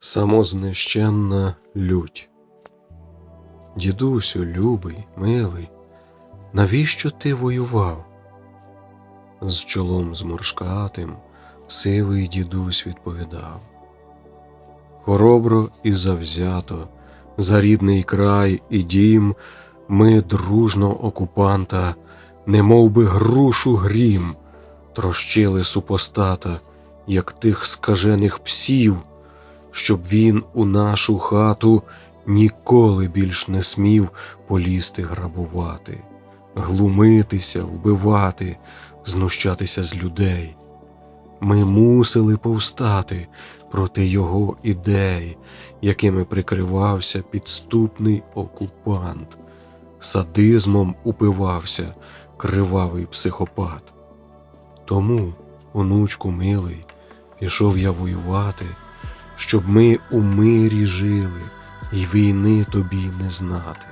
Самознищенна лють. Дідусю, любий, милий, навіщо ти воював? З чолом зморшкатим сивий дідусь відповідав. Хоробро і завзято, за рідний край і дім, ми дружно окупанта, немов би грушу грім, трощили супостата, як тих скажених псів, щоб він у нашу хату ніколи більш не смів полізти грабувати, глумитися, вбивати, знущатися з людей. Ми мусили повстати проти його ідей, якими прикривався підступний окупант, садизмом упивався кривавий психопат. Тому, онучку милий, пішов я воювати, щоб ми у мирі жили і війни тобі не знати.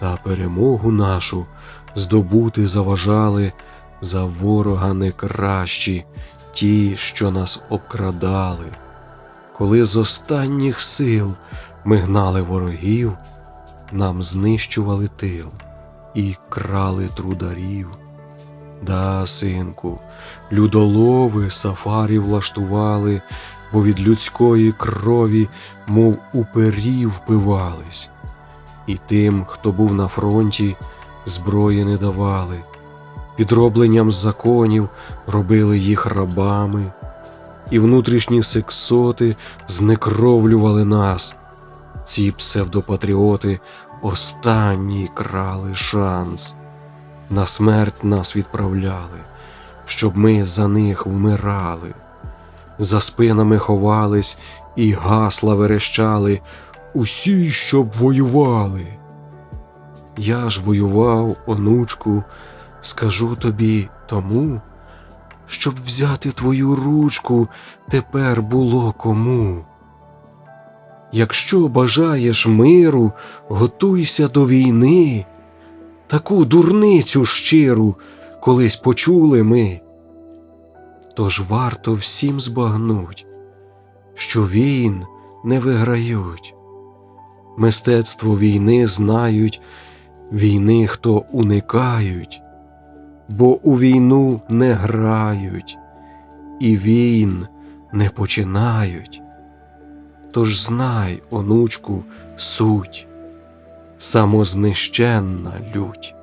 Та перемогу нашу здобути заважали за ворога не кращі, ті, що нас обкрадали. Коли з останніх сил ми гнали ворогів, нам знищували тил і крали трударів. Да, синку, людолови сафарі влаштували, бо від людської крові, мов упері впивались, і тим, хто був на фронті, зброї не давали, підробленням законів робили їх рабами, і внутрішні сексоти знекровлювали нас. Ці псевдопатріоти останній крали шанс. На смерть нас відправляли, щоб ми за них вмирали. За спинами ховались і гасла верещали усі, щоб воювали. Я ж воював, онучку, скажу тобі тому, щоб взяти твою ручку тепер було кому. Якщо бажаєш миру, готуйся до війни. Таку дурницю щиру колись почули ми. Тож варто всім збагнуть, що війн не виграють. Мистецтво війни знають, війни хто уникають, бо у війну не грають, і війн не починають. Тож знай, онучку, суть, самознищенна лють.